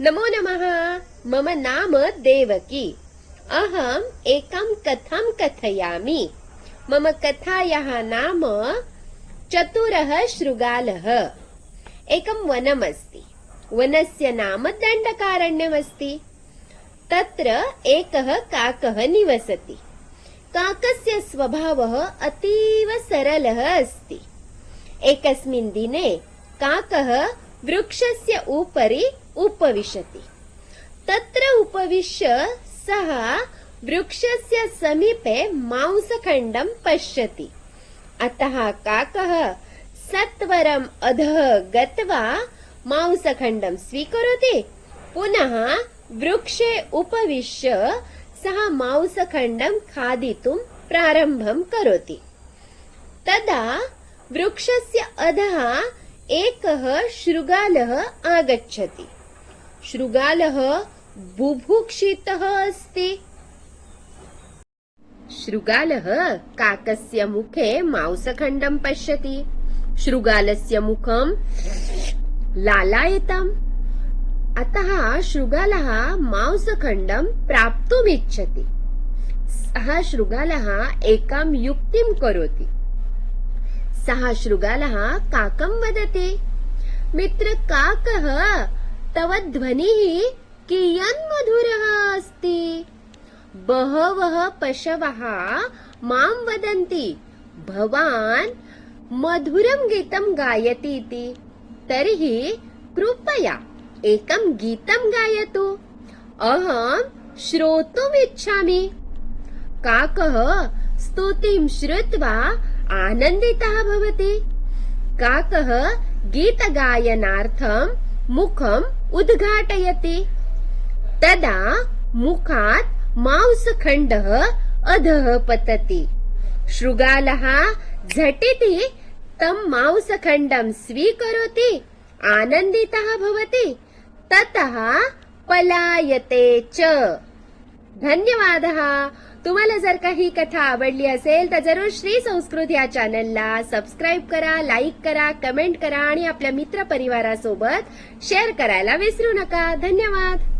नमो नमः। मम नाम देवकी। अहम् एकां कथां कथयामि? मम कथायाः नाम चतुरः शृगालः। एकं वनमस्ति। वनस्य नाम दण्डकारण्यमस्ति। तत्र एकः काकः निवसति। काकस्य स्वभावः अतीव सरलः अस्ति। एकस्मिन् दिने काकः वृक्षस्य उपरि उपविशति। तत्र उपविश्य सः वृक्षस्य समीपे मांसखण्डं पश्यति। अतः काकः सत्वरम् अधः गत्वा मांसखण्डं स्वीकरोति। पुनः वृक्षे उपविश्य सः मांसखण्डं खादितुं प्रारम्भं करोति। तदा वृक्षस्य अधः एकः शृगालः आगच्छति। शृगालः बुभुक्षितः अस्ति। शृगालः काकस्य मुखे मांसखण्डं पश्यति। शृगालस्य मुखं लालायितम्। अतः शृगालः मांसखण्डं प्राप्तुमिच्छति। सः शृगालः एकां युक्तिं करोति। सः शृगालः काकं वदति। मित्र काकः तव ध्वनिः कियन् मधुरः अस्ति? बहवः पशवः मां वदन्ति भवान् मधुरं गीतं गायति इति। तर्हि कृपया एकं गीतं गायतु। अहं श्रोतुम् इच्छामि। काकः स्तुतिं श्रुत्वा आनन्दितः भवति। काकः गीतगायनार्थं मुखम् उद्घाटयति. तदा मुखात् मांसखण्डः अधः पतति. शृगालः झटिति तं मांसखण्डं स्वीकरोति आनन्दितः भवति ततः पलायते च. धन्यवादः। तुम्हाला जर का ही कथा आवडली असेल तर जरूर श्री संस्कृत या चॅनलला सबस्क्राईब करा लाईक करा कमेंट करा आणि आपल्या मित्र परिवारासोबत शेअर करायला विसरू नका. धन्यवाद.